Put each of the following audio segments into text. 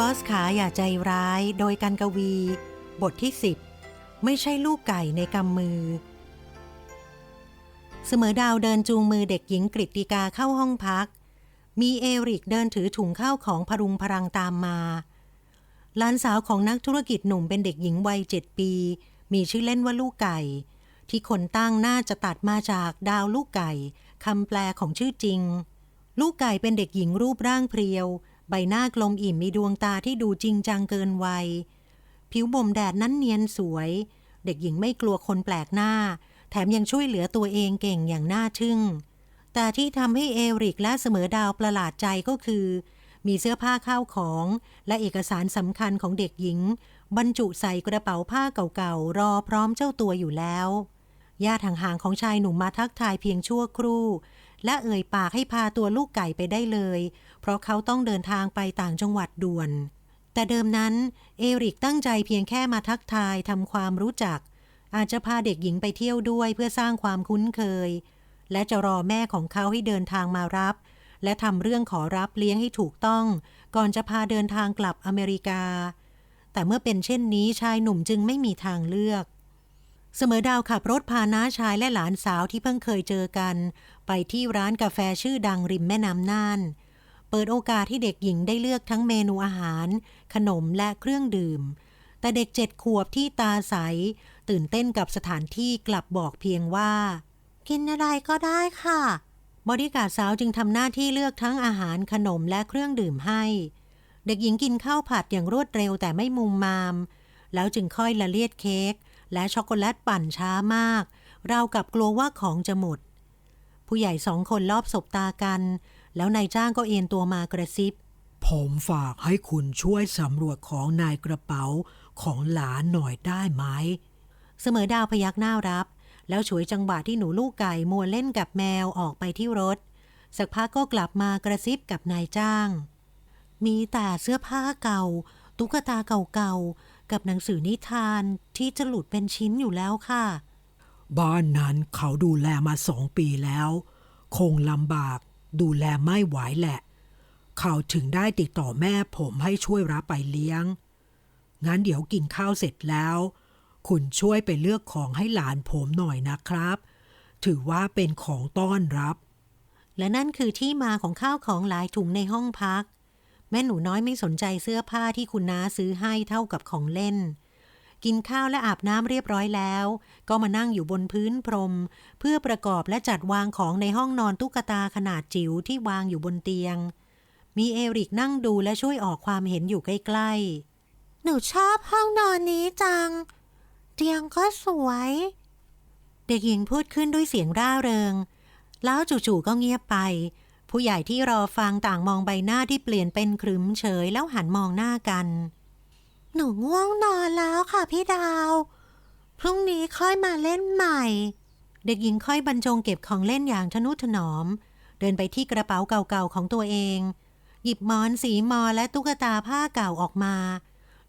บอสขาอย่าใจร้ายโดยการกวี บทที่ 10 ไม่ใช่ลูกไก่ในกำมือ เสมอดาวเดินจูงมือเด็กหญิงกริติกาเข้าห้องพัก มีเอริกเดินถือถุงข้าวของพรุงพรังตามมาหลานสาวของนักธุรกิจหนุ่มเป็นเด็กหญิงวัยเจ็ดปี มีชื่อเล่นว่าลูกไก่ ที่คนตั้งน่าจะตัดมาจากดาวลูกไก่คำแปลของชื่อจริง ลูกไก่เป็นเด็กหญิงรูปร่างเพรียว ใบหน้ากลมอิ่มมีดวงตาที่ดูจริงจังเกินวัย ผิวบ่มแดดนั้นเนียนสวย เด็กหญิงไม่กลัวคนแปลกหน้า แถมยังช่วยเหลือตัวเองเก่งอย่างน่าทึ่ง แต่ที่ทำให้เอริกและเสมอดาวประหลาดใจก็คือ มีเสื้อผ้าข้าวของ และเอกสารสำคัญของเด็กหญิง บรรจุใส่กระเป๋าผ้าเก่าๆรอพร้อมเจ้าตัวอยู่แล้วญาติห่างๆของชายหนุ่มมาทักทายเพียงชั่วครู่ และเอ่ยปากให้พาตัวลูกไก่ไปได้เลย เพราะเขาต้องเดินทางไปต่างจังหวัดด่วน แต่เดิมนั้น เอริกตั้งใจเพียงแค่มาทักทายทำความรู้จัก อาจจะพาเด็กหญิงไปเที่ยวด้วยเพื่อสร้างความคุ้นเคย และจะรอแม่ของเขาให้เดินทางมารับ และทำเรื่องขอรับเลี้ยงให้ถูกต้อง ก่อนจะพาเดินทางกลับอเมริกา แต่เมื่อเป็นเช่นนี้ชายหนุ่มจึงไม่มีทางเลือกเสมอดาวขับรถพาน้าชายและหลานสาวที่เพิ่งเคยเจอกัน ไปที่ร้านกาแฟชื่อดังริมแม่น้ำน่าน เปิดโอกาสให้เด็กหญิงได้เลือกทั้งเมนูอาหาร ขนมและเครื่องดื่ม แต่เด็กเจ็ดขวบที่ตาใส ตื่นเต้นกับสถานที่กลับบอกเพียงว่า กินอะไรก็ได้ค่ะ บริการสาวจึงทำหน้าที่เลือกทั้งอาหารขนมและเครื่องดื่มให้ เด็กหญิงกินข้าวผัดอย่างรวดเร็วแต่ไม่มุมมาม แล้วจึงค่อยละเลียดเค้กและช็อกโกแลตปั่นช้ามาก เรากับกลัวว่าของจะหมด ผู้ใหญ่สองคนรอบสบตากัน แล้วนายจ้างก็เอ็นตัวมากระซิบ ผมฝากให้คุณช่วยสำรวจของนายกระเป๋าของหลานหน่อยได้ไหม เสมอดาวพยักหน้ารับ แล้วฉวยจังหวะที่หนูลูกไก่มัวเล่นกับแมวออกไปที่รถ สักพักก็กลับมากระซิบกับนายจ้าง มีแต่เสื้อผ้าเก่า ตุ๊กตาเก่าๆกับหนังสือนิทานที่จะหลุดเป็นชิ้นอยู่แล้วค่ะ บ้านนั้นเขาดูแลมาสองปีแล้ว คงลำบากดูแลไม่ไหวแหละ เขาถึงได้ติดต่อแม่ผมให้ช่วยรับไปเลี้ยง งั้นเดี๋ยวกินข้าวเสร็จแล้ว คุณช่วยไปเลือกของให้หลานผมหน่อยนะครับ ถือว่าเป็นของต้อนรับ และนั่นคือที่มาของข้าวของหลายถุงในห้องพัก แม่หนูน้อยไม่สนใจเสื้อผ้าที่คุณน้าซื้อให้เท่ากับของเล่น กินข้าวและอาบน้ำเรียบร้อยแล้ว ก็มานั่งอยู่บนพื้นพรม เพื่อประกอบและจัดวางของในห้องนอนตุ๊กตาขนาดจิ๋วที่วางอยู่บนเตียง มีเอริกนั่งดูและช่วยออกความเห็นอยู่ใกล้ๆ หนูชอบห้องนอนนี้จัง เตียงก็สวย เด็กหญิงพูดขึ้นด้วยเสียงร่าเริง แล้วจู่ๆก็เงียบไป ผู้ใหญ่ที่รอฟังต่างมองใบหน้าที่เปลี่ยนเป็นครึ้มเฉยแล้วหันมองหน้ากัน หนูง่วงนอนแล้วค่ะพี่ดาว พรุ่งนี้ค่อยมาเล่นใหม่ เด็กหญิงค่อยบรรจงเก็บของเล่นอย่างทนุถนอม เดินไปที่กระเป๋าเก่าๆของตัวเอง หยิบหมอนสีมอและตุ๊กตาผ้าเก่าออกมา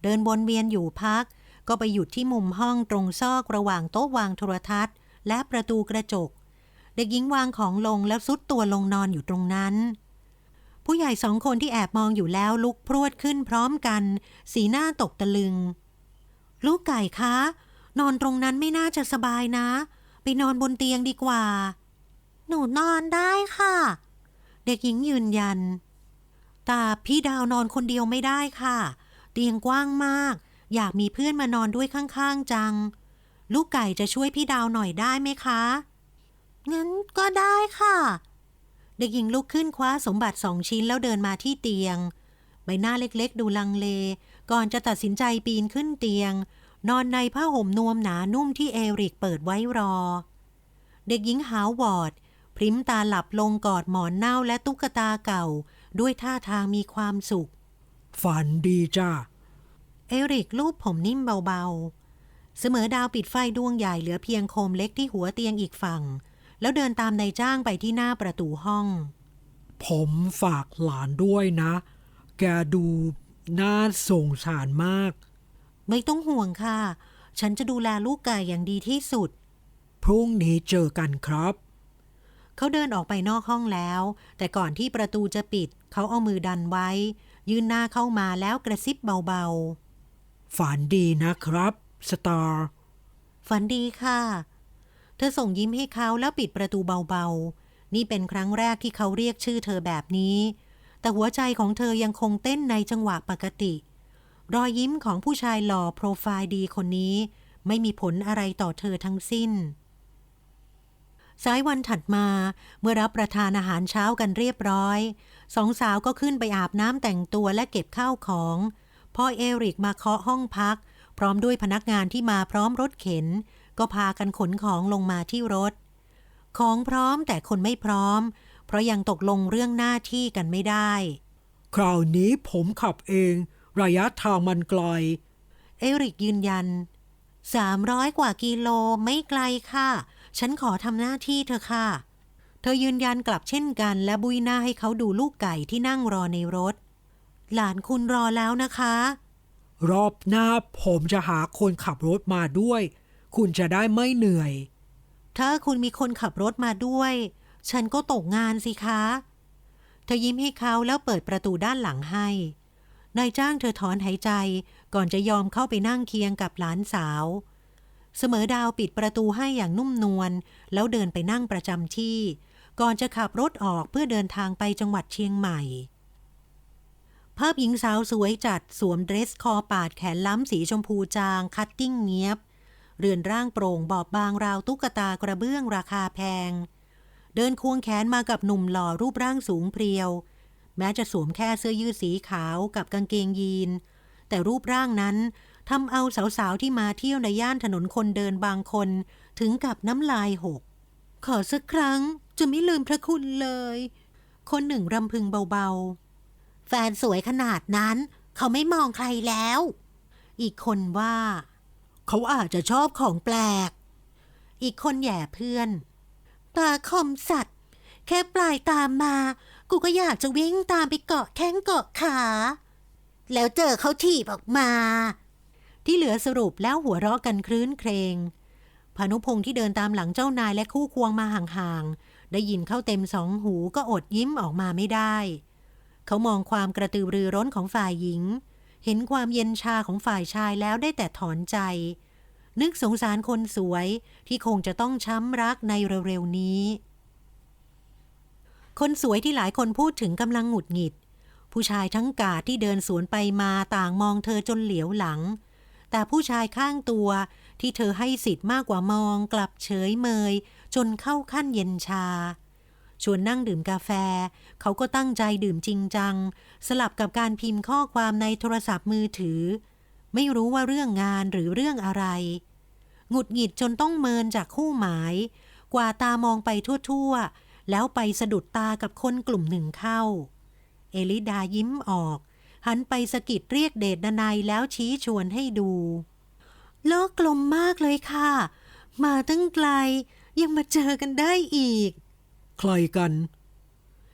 เดินวนเวียนอยู่พัก ก็ไปหยุดที่มุมห้องตรงซอกระหว่างโต๊ะวางโทรทัศน์ และประตูกระจก เด็กหญิงวางของลงแล้วซุดตัวลงนอนอยู่ตรงนั้น ผู้ใหญ่สองคนที่แอบมองอยู่แล้วลุกพรวดขึ้นพร้อมกัน สีหน้าตกตะลึง ลูกไก่คะ นอนตรงนั้นไม่น่าจะสบายนะ ไปนอนบนเตียงดีกว่า หนูนอนได้ค่ะ เด็กหญิงยืนยัน แต่พี่ดาวนอนคนเดียวไม่ได้ค่ะ เตียงกว้างมาก อยากมีเพื่อนมานอนด้วยข้างๆจัง ลูกไก่จะช่วยพี่ดาวหน่อยได้ไหมคะ งั้นก็ได้ค่ะ เด็กหญิงลุกขึ้นคว้าสมบัติสองชิ้นแล้วเดินมาที่เตียง ใบหน้าเล็กๆ ดูลังเล ก่อนจะตัดสินใจปีนขึ้นเตียง นอนในผ้าห่มนวมหนานุ่มที่เอริกเปิดไว้รอ เด็กหญิงหาววอด พริมตาหลับลงกอดหมอนเน่าและตุ๊กตาเก่า ด้วยท่าทางมีความสุข ฝันดีจ้าเอริกลูบผมนิ่มเบาๆ เสมอดาวปิดไฟดวงใหญ่เหลือเพียงโคมเล็กที่หัวเตียงอีกฝั่ง แล้วเดินตามนายจ้างไปที่หน้าประตูห้อง ผมฝากหลานด้วยนะ แกดูน่าสงสารมาก ไม่ต้องห่วงค่ะ ฉันจะดูแลลูกไก่อย่างดีที่สุด พรุ่งนี้เจอกันครับ เขาเดินออกไปนอกห้องแล้ว แต่ก่อนที่ประตูจะปิด เขาเอามือดันไว้ ยืนหน้าเข้ามาแล้วกระซิบเบาฝันดีนะครับ สตาร์ๆฝันดีค่ะ เธอส่งยิ้มให้เขาแล้วปิดประตูเบาๆ นี่เป็นครั้งแรกที่เขาเรียกชื่อเธอแบบนี้ แต่หัวใจของเธอยังคงเต้นในจังหวะปกติ รอยยิ้มของผู้ชายหล่อโปรไฟล์ดีคนนี้ ไม่มีผลอะไรต่อเธอทั้งสิ้นสายวันถัดมาเมื่อรับประทานอาหารเช้ากันเรียบร้อย สองสาวก็ขึ้นไปอาบน้ำแต่งตัวและเก็บข้าวของ พ่อเอริกมาเคาะห้องพัก พร้อมด้วยพนักงานที่มาพร้อมรถเข็น ก็พากันขนของลงมาที่รถ ของพร้อมแต่คนไม่พร้อม เพราะยังตกลงเรื่องหน้าที่กันไม่ได้ คราวนี้ผมขับเอง ระยะทางมันไกล เอริกยืนยัน300กว่ากิโลไม่ไกลค่ะ ฉันขอทำหน้าที่เธอะค่ะ เธอยืนยันกลับเช่นกัน และบุยหน้าให้เขาดูลูกไก่ที่นั่งรอในรถ หลานคุณรอแล้วนะคะ รอบหน้าผมจะหาคนขับรถมาด้วย คุณจะได้ไม่เหนื่อย ถ้าคุณมีคนขับรถมาด้วย ฉันก็ตกงานสิคะ เธอยิ้มให้เขาแล้วเปิดประตูด้านหลังให้ นายจ้างเธอถอนหายใจก่อนจะยอมเข้าไปนั่งเคียงกับหลานสาว เสมอดาวปิดประตูให้อย่างนุ่มนวลแล้วเดินไปนั่งประจำที่ ก่อนจะขับรถออกเพื่อเดินทางไปจังหวัดเชียงใหม่ภาพหญิงสาวสวยจัดสวมเดรสคอปาดแขนล้ำสีชมพูจาง คัตติ้งเงียบ เรือนร่างโปร่งบอบบางราวตุ๊กตากระเบื้องราคาแพง เดินควงแขนมากับหนุ่มหล่อรูปร่างสูงเพรียว แม้จะสวมแค่เสื้อยืดสีขาวกับกางเกงยีน แต่รูปร่างนั้นทำเอาสาวๆที่มาเที่ยวในย่านถนนคนเดินบางคนถึงกับน้ำลายหก ขอสักครั้งจะไม่ลืมพระคุณเลย คนหนึ่งรำพึงเบาๆ แฟนสวยขนาดนั้น เขาไม่มองใครแล้ว อีกคนว่า เขาอาจจะชอบของแปลก อีกคนแหย่เพื่อน ตาคมสัตว์ แค่ปลายตามมา กูก็อยากจะวิ่งตามไปเกาะแข้งเกาะขา แล้วเจอเขาถีบออกมา ที่เหลือสรุปแล้วหัวเราะกันครื้นเครงพานุพงษ์ที่เดินตามหลังเจ้านายและคู่ควงมาห่างๆ ได้ยินเข้าเต็มสองหูก็อดยิ้มออกมาไม่ได้ เขามองความกระตือรือร้นของฝ่ายหญิง เห็นความเย็นชาของฝ่ายชายแล้วได้แต่ถอนใจ นึกสงสารคนสวยที่คงจะต้องช้ำรักในเร็วๆนี้ คนสวยที่หลายคนพูดถึงกำลังหงุดหงิด ผู้ชายทั้งกาดที่เดินสวนไปมาต่างมองเธอจนเหลียวหลัง แต่ผู้ชายข้างตัวที่เธอให้สิทธิ์มากกว่ามองกลับเฉยเมย จนเข้าขั้นเย็นชา ชวนนั่งดื่มกาแฟ เขาก็ตั้งใจดื่มจริงจัง สลับกับการพิมพ์ข้อความในโทรศัพท์มือถือ ไม่รู้ว่าเรื่องงานหรือเรื่องอะไร หงุดหงิดจนต้องเมินจากคู่หมาย กว่าตามองไปทั่วๆ แล้วไปสะดุดตากับคนกลุ่มหนึ่งเข้า เอลิดายิ้มออก หันไปสะกิดเรียกเดชดนัยแล้วชี้ชวนให้ดูโลกกลมมากเลยค่ะ มาตั้งไกลยังมาเจอกันได้อีก ใครกัน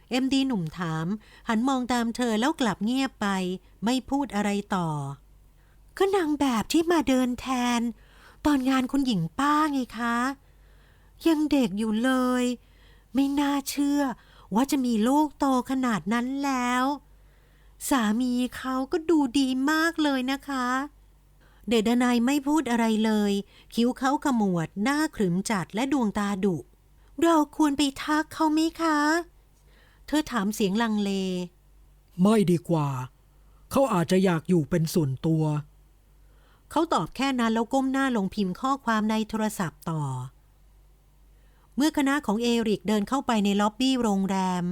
เอ็มดีหนุ่มถาม หันมองตามเธอแล้วกลับเงียบไป ไม่พูดอะไรต่อ ก็นางแบบที่มาเดินแทน ตอนงานคุณหญิงป้าไงคะ ยังเด็กอยู่เลย ไม่น่าเชื่อ ว่าจะมีลูกโตขนาดนั้นแล้ว สามีเขาก็ดูดีมากเลยนะคะเดดนายไม่พูดอะไรเลย คิ้วเขาขมวด หน้าขรึมจัดและดวงตาดุ เราควรไปทักเขาไหมคะ เธอถามเสียงลังเล ไม่ดีกว่า เขาอาจจะอยากอยู่เป็นส่วนตัว เขาตอบแค่นั้นแล้วก้มหน้าลงพิมพ์ข้อความในโทรศัพท์ต่อ เมื่อคณะของเอริกเดินเข้าไปในล็อบบี้โรงแรม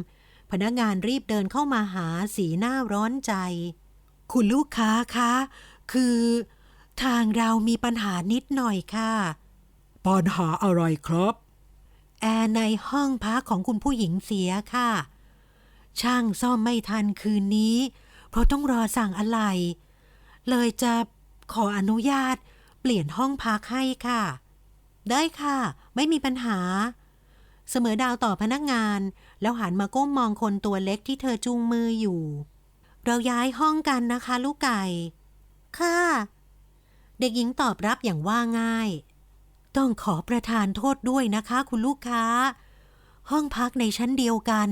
พนักงานรีบเดินเข้ามาหาสีหน้าร้อนใจ คุณลูกค้าคะ คือ ทางเรามีปัญหานิดหน่อยค่ะ ปัญหาอะไรครับ แอร์ในห้องพักของคุณผู้หญิงเสียค่ะ ช่างซ่อมไม่ทันคืนนี้ เพราะต้องรอสั่งอะไร เลยจะขออนุญาตเปลี่ยนห้องพักให้ค่ะ ได้ค่ะ ไม่มีปัญหา เสมอดาวต่อพนักงาน แล้วหันมาก้มมองคนตัวเล็กที่เธอจูงมืออยู่ เราย้ายห้องกันนะคะ ลูกไก่ ค่ะ เด็กหญิงตอบรับอย่างว่าง่าย ต้องขอประทานโทษด้วยนะคะ คุณลูกค้า ห้องพักในชั้นเดียวกัน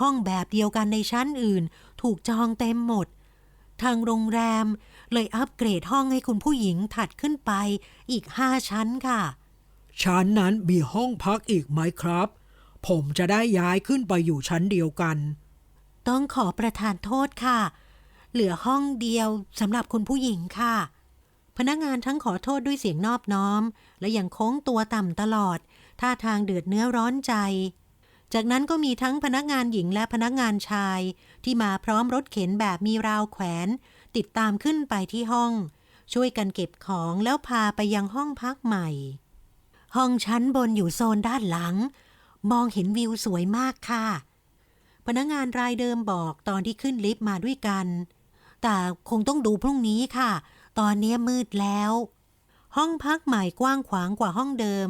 ห้องแบบเดียวกันในชั้นอื่น ถูกจองเต็มหมด ทางโรงแรมเลยอัปเกรดห้องให้คุณผู้หญิงถัดขึ้นไปอีกห้าชั้นค่ะ ชั้นนั้นมีห้องพักอีกไหมครับ ผมจะได้ย้ายขึ้นไปอยู่ชั้นเดียวกัน ต้องขอประทานโทษค่ะ เหลือห้องเดียวสำหรับคุณผู้หญิงค่ะ พนักงานทั้งขอโทษด้วยเสียงนอบน้อม และยังโค้งตัวต่ำตลอด ท่าทางเดือดเนื้อร้อนใจ จากนั้นก็มีทั้งพนักงานหญิงและพนักงานชาย ที่มาพร้อมรถเข็นแบบมีราวแขวน ติดตามขึ้นไปที่ห้อง ช่วยกันเก็บของแล้วพาไปยังห้องพักใหม่ ห้องชั้นบนอยู่โซนด้านหลัง มองเห็นวิวสวยมากค่ะ พนักงานรายเดิมบอกตอนที่ขึ้นลิฟต์มาด้วยกัน แต่คงต้องดูพรุ่งนี้ค่ะ ตอนนี้มืดแล้ว ห้องพักใหม่กว้างขวางกว่าห้องเดิม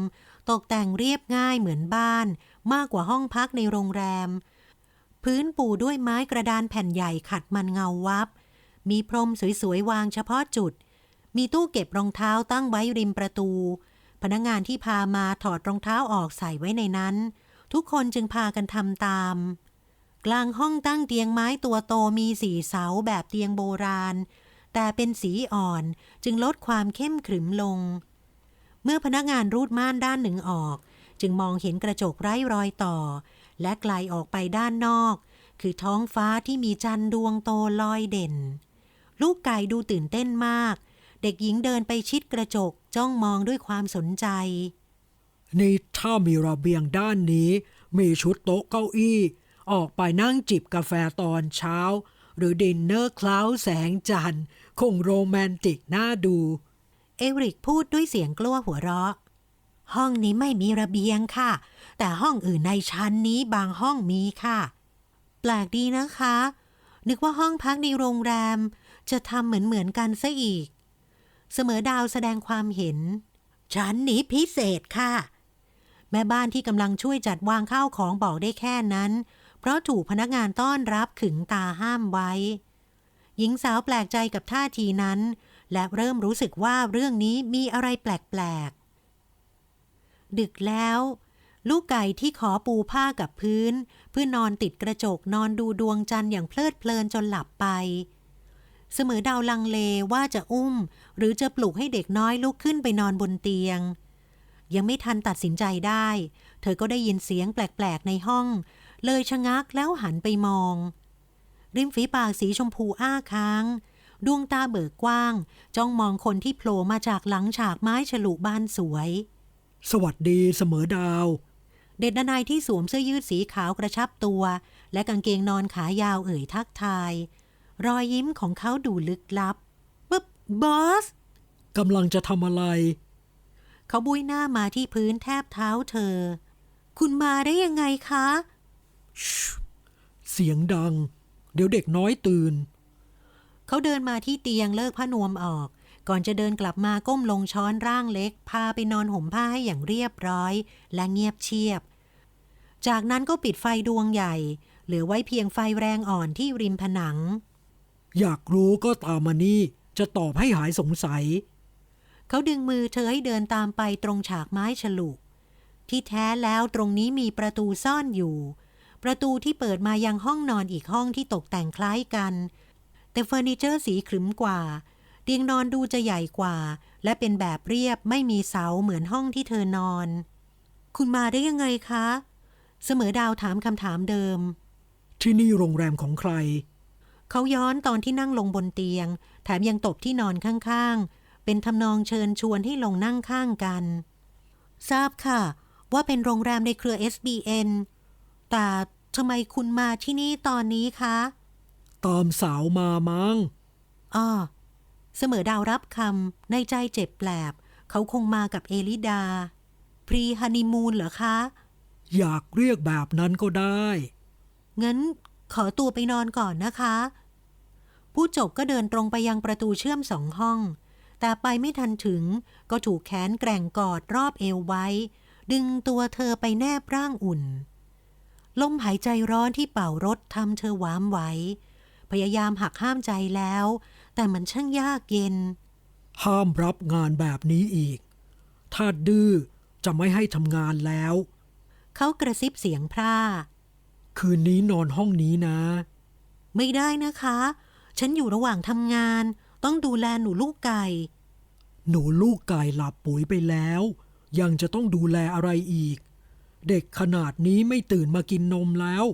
ตกแต่งเรียบง่ายเหมือนบ้าน มากกว่าห้องพักในโรงแรม พื้นปูด้วยไม้กระดานแผ่นใหญ่ขัดมันเงาวับ มีพรมสวยๆวางเฉพาะจุด มีตู้เก็บรองเท้าตั้งไว้ริมประตู พนักงานที่พามาถอดรองเท้าออกใส่ไว้ในนั้น ทุกคนจึงพากันทำตาม กลางห้องตั้งเตียงไม้ตัวโตมีสี่เสาแบบเตียงโบราณ แต่เป็นสีอ่อนจึงลดความเข้มขรึมลง เมื่อพนักงานรูดม่านด้านหนึ่งออก จึงมองเห็นกระจกไร้รอยต่อ และไกลออกไปด้านนอก คือท้องฟ้าที่มีจันทร์ดวงโตลอยเด่น ลูกไก่ดูตื่นเต้นมาก เด็กหญิงเดินไปชิดกระจกจ้องมองด้วยความสนใจ นี่ถ้ามีระเบียงด้านนี้ มีชุดโต๊ะเก้าอี้ ออกไปนั่งจิบกาแฟตอนเช้า หรือดินเนอร์คลาวแสงจันทร์คงโรแมนติกน่าดู เอริกพูดด้วยเสียงกลัวหัวเราะ ห้องนี้ไม่มีระเบียงค่ะ แต่ห้องอื่นในชั้นนี้บางห้องมีค่ะ แปลกดีนะคะ นึกว่าห้องพักในโรงแรม จะทำเหมือนเหมือนๆกันซะอีก เสมอดาวแสดงความเห็น ชั้นนี้พิเศษค่ะ แม่บ้านที่กำลังช่วยจัดวางข้าวของบอกได้แค่นั้น เพราะถูกพนักงานต้อนรับขึงตาห้ามไว้ หญิงสาวแปลกใจกับท่าทีนั้น และเริ่มรู้สึกว่าเรื่องนี้มีอะไรแปลกๆ ดึกแล้ว ลูกไก่ที่ขอปูผ้ากับพื้น เพื่อนอนติดกระจกนอนดูดวงจันทร์อย่างเพลิดเพลินจนหลับไป เสมอดาวลังเลว่าจะอุ้ม หรือจะปลุกให้เด็กน้อยลุกขึ้นไปนอนบนเตียงยังไม่ทันตัดสินใจได้ เธอก็ได้ยินเสียงแปลก ๆ ในห้อง เลยชะงักแล้วหันไปมอง ริมฝีปากสีชมพูอ้าค้าง ดวงตาเบิกกว้าง จ้องมองคนที่โผล่มาจากหลังฉากไม้ฉลุบานสวย สวัสดีเสมอดาว เด็ดนายที่สวมเสื้อยืดสีขาวกระชับตัว และกางเกงนอนขายาวเอ่ยทักทาย รอยยิ้มของเขาดูลึกลับปึ๊บบอสกำลังจะทำอะไร เขาบุยหน้ามาที่พื้นแทบเท้าเธอ คุณมาได้ยังไงคะ เสียงดัง เดี๋ยวเด็กน้อยตื่น เขาเดินมาที่เตียงเลิกผ้านวมออก ก่อนจะเดินกลับมาก้มลงช้อนร่างเล็ก พาไปนอนห่มผ้าให้อย่างเรียบร้อย และเงียบเชียบ จากนั้นก็ปิดไฟดวงใหญ่ เหลือไว้เพียงไฟแรงอ่อนที่ริมผนัง อยากรู้ก็ตามมานี่จะตอบให้หายสงสัย เขาดึงมือเธอให้เดินตามไปตรงฉากไม้ฉลุที่แท้แล้วตรงนี้มีประตูซ่อนอยู่ ประตูที่เปิดมายังห้องนอนอีกห้องที่ตกแต่งคล้ายกัน แต่เฟอร์นิเจอร์สีขรึมกว่า เตียงนอนดูจะใหญ่กว่า และเป็นแบบเรียบไม่มีเสาเหมือนห้องที่เธอนอน คุณมาได้ยังไงคะ เสมอดาวถามคำถามเดิม ที่นี่โรงแรมของใคร เขาย้อนตอนที่นั่งลงบนเตียง แถมยังตบที่นอนข้างๆ เป็นทำนองเชิญชวนให้ลงนั่งข้างกัน ทราบค่ะ ว่าเป็นโรงแรมในเครือ SBN แต่ทำไมคุณมาที่นี่ตอนนี้คะ ตามสาวมามั้งอ้อเสมอดาวรับคำในใจเจ็บแปลบ เขาคงมากับเอลิดา พรีฮันนีมูนเหรอคะ อยากเรียกแบบนั้นก็ได้ งั้นขอตัวไปนอนก่อนนะคะ ผู้จบก็เดินตรงไปยังประตูเชื่อมสองห้อง แต่ไปไม่ทันถึงก็ถูกแขนแกร่งกอดรอบเอวไว้ ดึงตัวเธอไปแนบร่างอุ่น ลมหายใจร้อนที่เป่ารถทำเธอหวามไหว พยายามหักห้ามใจแล้ว แต่มันช่างยากเย็น ห้ามรับงานแบบนี้อีก ถ้าดื้อจะไม่ให้ทำงานแล้ว เขากระซิบเสียงพร่า คืนนี้นอนห้องนี้นะ ไม่ได้นะคะ ฉันอยู่ระหว่างทำงาน ต้องดูแลหนูลูกไก่ หนูลูกไก่หลับปุ๋ยไปแล้ว ยังจะต้องดูแลอะไรอีก เด็กขนาดนี้ไม่ตื่นมากินนมแล้ว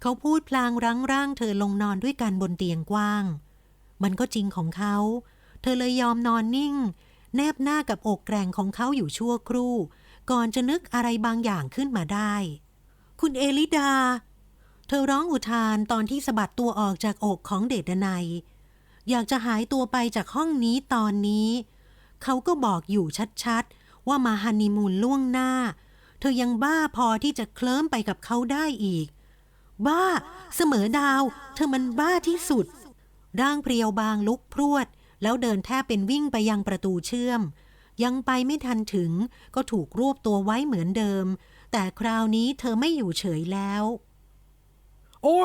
เขาพูดพลางรั้งร่างเธอลงนอนด้วยกันบนเตียงกว้าง มันก็จริงของเขา เธอเลยยอมนอนนิ่ง แนบหน้ากับอกแกร่งของเขาอยู่ชั่วครู่ ก่อนจะนึกอะไรบางอย่างขึ้นมาได้ คุณเอลิดา เธอร้องอุทานตอนที่สะบัดตัวออกจากอกของเดชนัยอยากจะหายตัวไปจากห้องนี้ตอนนี้ เขาก็บอกอยู่ชัดๆ ว่ามาฮันนีมูนล่วงหน้า เธอยังบ้าพอที่จะเคลิ้มไปกับเขาได้อีก บ้า เสมอดาว เธอมันบ้าที่สุด ร่างเพรียวบางลุกพรวด แล้วเดินแทบเป็นวิ่งไปยังประตูเชื่อม ยังไปไม่ทันถึงก็ถูกรวบตัวไว้เหมือนเดิม แต่คราวนี้เธอไม่อยู่เฉยแล้ว โอ้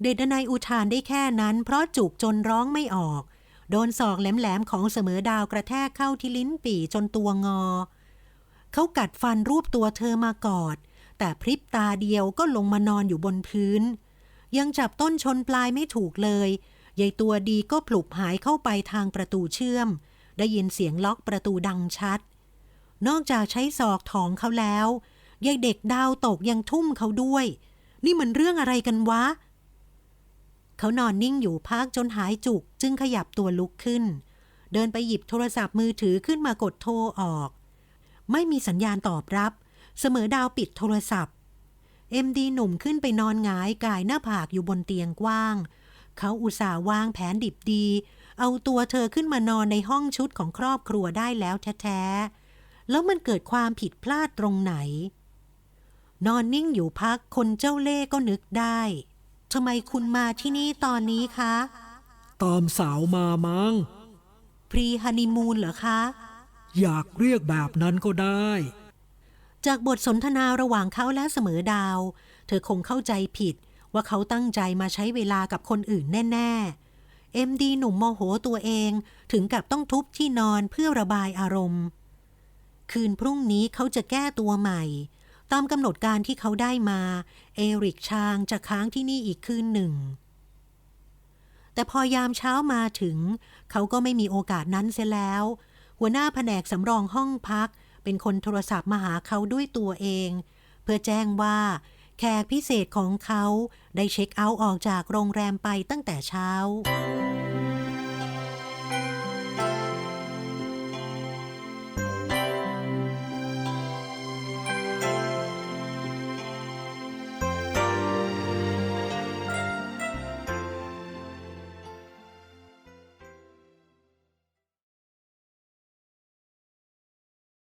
เดชนายอุทานได้แค่นั้น เพราะจุกจนร้องไม่ออก โดนศอกแหลมๆของเสมอดาวกระแทกเข้าที่ลิ้นปี่จนตัวงอ เขากัดฟันรูปตัวเธอมากอด แต่พริบตาเดียวก็ลงมานอนอยู่บนพื้น ยังจับต้นชนปลายไม่ถูกเลยยายตัวดีก็ปลุกหายเข้าไปทางประตูเชื่อม ได้ยินเสียงล็อกประตูดังชัด นอกจากใช้ศอกถองเขาแล้วยายเด็กดาวตกยังทุ่มเขาด้วย นี่มันเรื่องอะไรกันวะ เขานอนนิ่งอยู่พักจนหายจุกจึงขยับตัวลุกขึ้น เดินไปหยิบโทรศัพท์มือถือขึ้นมากดโทรออก ไม่มีสัญญาณตอบรับ เสมอดาวปิดโทรศัพท์เอ็มดีหนุ่มขึ้นไปนอนหงายกายหน้าผากอยู่บนเตียงกว้าง เขาอุตส่าห์วางแผนดิบดี เอาตัวเธอขึ้นมานอนในห้องชุดของครอบครัวได้แล้วแท้ๆ แล้วมันเกิดความผิดพลาดตรงไหน นอนนิ่งอยู่พักคนเจ้าเล่ห์ก็นึกได้ทำไมคุณมาที่นี่ตอนนี้คะ ตามสาวมามัง้งพรีฮันนีมูนเหรอคะ อยากเรียกแบบนั้นก็ได้ จากบทสนทนาระหว่างเขาและเสมอดาว เธอคงเข้าใจผิดว่าเขาตั้งใจมาใช้เวลากับคนอื่นแน่ ๆ เอ็มดีหนุ่มโมโหตัวเองถึงกับต้องทุบที่นอนเพื่อระบายอารมณ์ คืนพรุ่งนี้เขาจะแก้ตัวใหม่ ตามกำหนดการที่เขาได้มา เอริกชางจะค้างที่นี่อีกคืนหนึ่ง แต่พอยามเช้ามาถึง เขาก็ไม่มีโอกาสนั้นเสียแล้ว หัวหน้าแผนกสำรองห้องพัก เป็นคนโทรศัพท์มาหาเขาด้วยตัวเอง เพื่อแจ้งว่า แขกพิเศษของเขาได้เช็คเอาท์ออกจากโรงแรมไปตั้งแต่เช้า